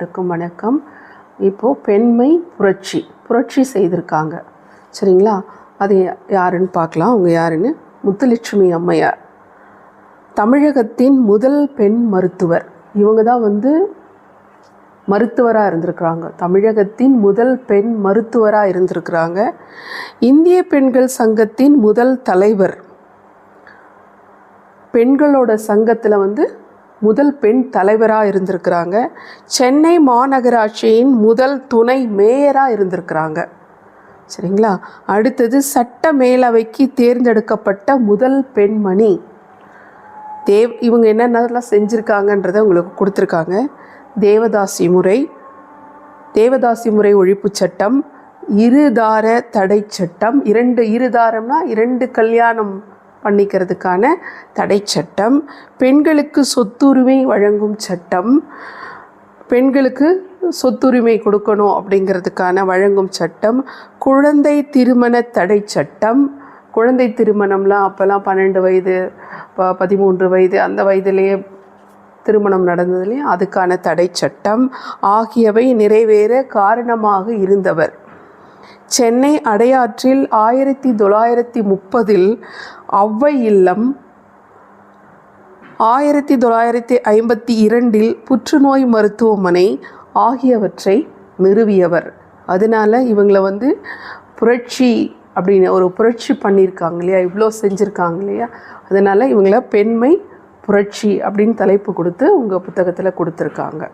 இருக்கும் வணக்கம். இப்போது பெண்மை புரட்சி புரட்சி செய்திருக்காங்க. சரிங்களா? அது யாருன்னு பார்க்கலாம். அவங்க யாருன்னு? முத்துலட்சுமி அம்மையார். தமிழகத்தின் முதல் பெண் மருத்துவர். இவங்க தான் வந்து மருத்துவராக இருந்திருக்கிறாங்க. தமிழகத்தின் முதல் பெண் மருத்துவராக இருந்திருக்கிறாங்க. இந்திய பெண்கள் சங்கத்தின் முதல் தலைவர். பெண்களோட சங்கத்தில் வந்து முதல் பெண் தலைவராக இருந்திருக்கிறாங்க. சென்னை மாநகராட்சியின் முதல் துணை மேயராக இருந்திருக்கிறாங்க. சரிங்களா? அடுத்தது சட்ட மேலவைக்கு தேர்ந்தெடுக்கப்பட்ட முதல் பெண்மணி. தேவ் இவங்க என்னென்னலாம் செஞ்சுருக்காங்கன்றதை உங்களுக்கு கொடுத்துருக்காங்க. தேவதாசி முறை தேவதாசி முறை ஒழிப்புச் சட்டம் இருதார தடை சட்டம். இரண்டு இருதாரம்னா இரண்டு கல்யாணம் பண்ணிக்கிறதுக்கான தடை சட்டம். பெண்களுக்கு சொத்துரிமை வழங்கும் சட்டம். பெண்களுக்கு சொத்துரிமை கொடுக்கணும் அப்படிங்கிறதுக்கான வழங்கும் சட்டம். குழந்தை திருமண தடை சட்டம். குழந்தை திருமணம்லாம் அப்போல்லாம் பன்னெண்டு வயது ப பதிமூன்று வயது அந்த வயதிலேயே திருமணம் நடந்ததுலேயும் அதுக்கான தடை சட்டம். ஆகியவை நிறைவேற காரணமாக இருந்தவர். சென்னை அடையாற்றில் ஆயிரத்தி தொள்ளாயிரத்தி முப்பதில் ஔவை இல்லம் ஆயிரத்தி தொள்ளாயிரத்தி ஐம்பத்தி இரண்டில் புற்றுநோய் மருத்துவமனை ஆகியவற்றை நிறுவியவர். அதனால் இவங்களை வந்து புரட்சி அப்படின்னு ஒரு புரட்சி பண்ணியிருக்காங்க இல்லையா? இவ்வளோ செஞ்சுருக்காங்க இல்லையா? அதனால் இவங்கள பெண்மை புரட்சி அப்படின்னு தலைப்பு கொடுத்து உங்கள் புத்தகத்தில் கொடுத்துருக்காங்க.